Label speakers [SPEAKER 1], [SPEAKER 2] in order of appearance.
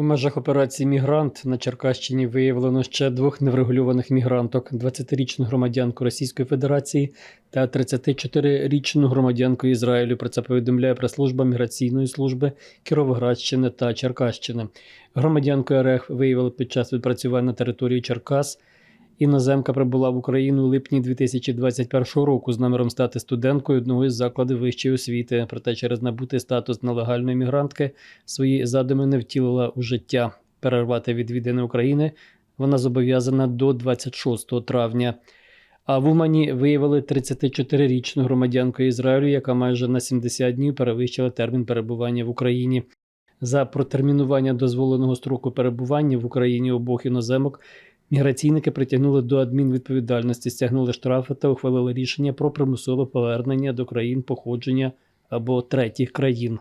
[SPEAKER 1] У межах операції Мігрант на Черкащині виявлено ще двох неврегульованих мігранток: 20-річну громадянку Російської Федерації та 34-річну громадянку Ізраїлю. Про це повідомляє прес-служба міграційної служби Кіровоградщини та Черкащини. Громадянку РФ виявили під час відпрацювання на території Черкас. Іноземка прибула в Україну у липні 2021 року з наміром стати студенткою одного із закладів вищої освіти. Проте через набутий статус нелегальної мігрантки свої задуми не втілила у життя. Перервати відвідини України вона зобов'язана до 26 травня. А в Умані виявили 34-річну громадянку Ізраїлю, яка майже на 70 днів перевищила термін перебування в Україні. За протермінування дозволеного строку перебування в Україні обох іноземок міграційники притягнули до адмінвідповідальності, стягнули штрафи та ухвалили рішення про примусове повернення до країн походження або третіх країн.